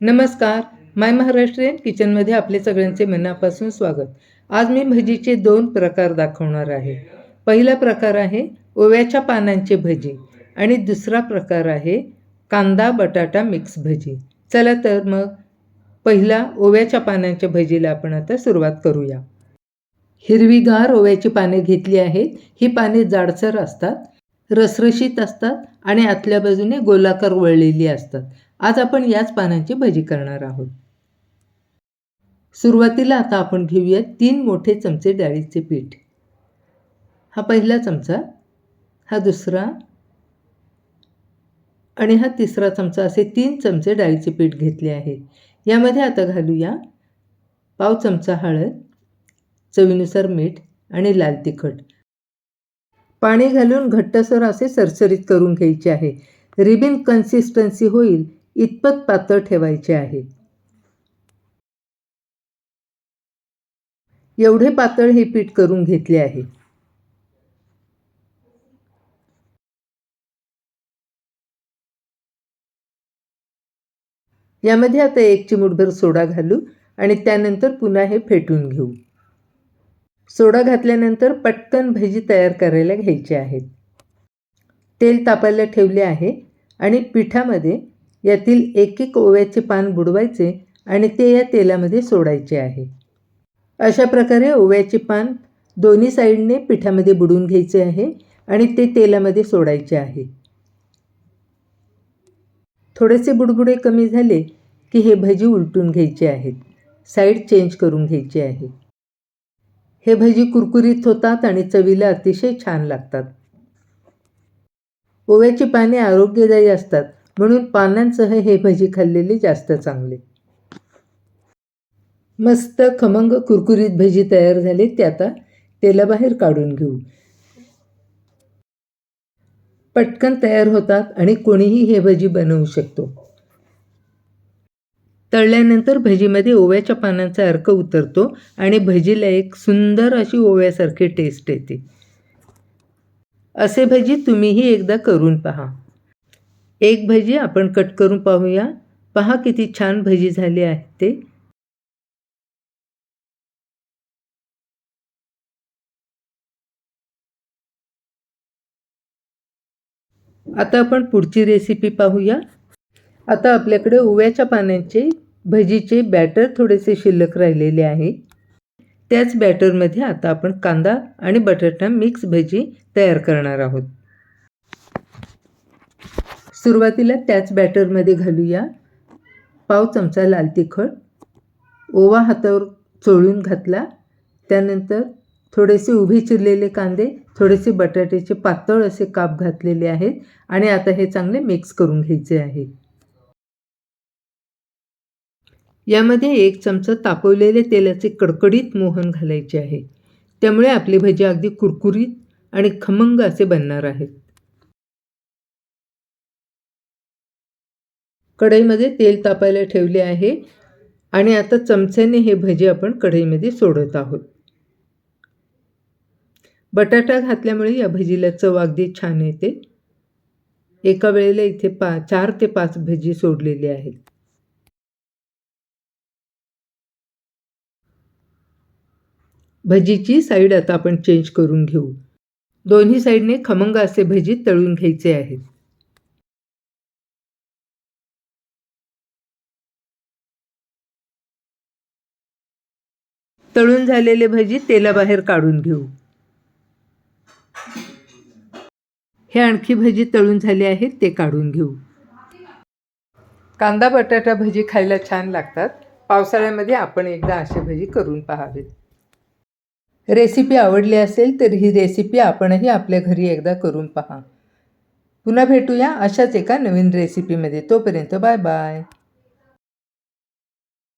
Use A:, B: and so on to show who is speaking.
A: नमस्कार. माय महाराष्ट्रीयन किचनमध्ये आपले सगळ्यांचे मनापासून स्वागत. आज मी भजीचे दोन प्रकार दाखवणार आहे. पहिला प्रकार आहे ओव्याच्या पानांचे भजी आणि दुसरा प्रकार आहे कांदा बटाटा मिक्स भजी. चला तर मग पहिला ओव्याच्या पानांच्या भजीला आपण आता सुरुवात करूया. हिरवीगार ओव्याची पाने घेतली आहेत. ही पाने जाडसर असतात. रसरशीत असतात आणि आतल्या बाजूने गोलाकार वळलेली असतात. आज आपण याच पानांची भजी करणार आहोत. सुरुवातीला आता आपण घेऊया तीन मोठे चमचे डाळीचे पीठ. हा पहिला चमचा हा दुसरा आणि हा तिसरा चमचा असे तीन चमचे डाळीचे पीठ घेतले आहे. यामध्ये आता घालूया पाव चमचा हळद चवीनुसार मीठ आणि लाल तिखट. पाणी घालून घट्टसर असे सरसरीत करून घ्यायचे आहे. रिबिन कन्सिस्टन्सी होईल इतपत पातळ ठेवायचे आहे. एवढे पातळ हे पीठ करून घेतले आहे. यामध्ये आता एक चिमूटभर सोडा घालू आणि त्यानंतर पुन्हा हे फेटून घेऊ. सोडा घातल्यानंतर पटकन भजी तयार करायला घ्यायचे आहेत. तेल तापायला ठेवले आहे आणि पिठामध्ये यातील एक एक ओव्याचे पान बुडवायचे आणि ते या तेलामध्ये सोडायचे आहे. अशा प्रकारे ओव्याचे पान दोन्ही साईडने पिठामध्ये बुडवून घ्यायचे आहे आणि ते तेलामध्ये सोडायचे आहे. थोडेसे बुडबुडे कमी झाले की हे भजी उलटून घ्यायचे आहेत. साईड चेंज करून घ्यायची आहे. हे भजी कुरकुरीत होतात आणि चवीला अतिशय छान लागतात. ओव्याची पाने आरोग्यदायी असतात म्हणून पानांसह हे भजी खाल्लेले जास्त चांगले. मस्त खमंग कुरकुरीत भजी तयार झाले ते आता तेलाबाहेर काढून घेऊ. पटकन तयार होतात आणि कोणीही हे भजी बनवू शकतो. तळल्यानंतर भजीमध्ये ओव्याच्या पानांचा अर्क उतरतो आणि भजीला एक सुंदर अशी ओव्यासारखी टेस्ट येते. असे भजी तुम्हीही एकदा करून पहा. एक भजी आपण कट करून पाहूया. पहा किती छान भजी झाली आहे ते. आता आपण पुढची रेसिपी पाहूया. आता आपल्याकडे ओव्याच्या पानांचे भजीचे बॅटर थोडेसे शिल्लक राहिलेले आहे. त्याच बॅटरमध्ये आता आपण कांदा आणि बटाटा मिक्स भजी तयार करणार आहोत. सुरुवातीला त्याच बॅटरमध्ये घालूया पाव चमचा लाल तिखट. ओवा हातावर चोळून घातला. त्यानंतर थोडेसे उभे चिरलेले कांदे थोडेसे बटाट्याचे पातळ असे काप घातलेले आहेत आणि आता हे चांगले मिक्स करून घ्यायचे आहे. यामध्ये एक चमचा तापवलेले तेलाचे कडकडीत मोहन घालायचे आहे. त्यामुळे आपली भजी अगदी कुरकुरीत आणि खमंग असे बनणार आहेत. कढईमध्ये तेल तापायला ठेवले आहे आणि आता चमच्याने हे भजी आपण कढईमध्ये सोडत आहोत. बटाटा घातल्यामुळे या भजीला चव अगदी छान येते. एका वेळेला इथे पा चार ते पाच भजी सोडलेली आहेत. भजीची साईड आता आपण चेंज करून घेऊ. दोन्ही साईडने खमंग असे भजी तळून घ्यायचे आहेत. तळून झालेले भजी तेलाबाहेर काढून घेऊ. हे आणखी भजी तळून झाले आहेत ते काढून घेऊ. कांदा बटाटा भजी खायला छान लागतात. पावसाळ्यामध्ये आपण एकदा असे भजी करून पाहावेत. रेसिपी आवडली असेल तर ही रेसिपी आपणही आपल्या घरी एकदा करून पहा. पुन्हा भेटूया अशाच एका नवीन रेसिपीमध्ये. तोपर्यंत बाय बाय.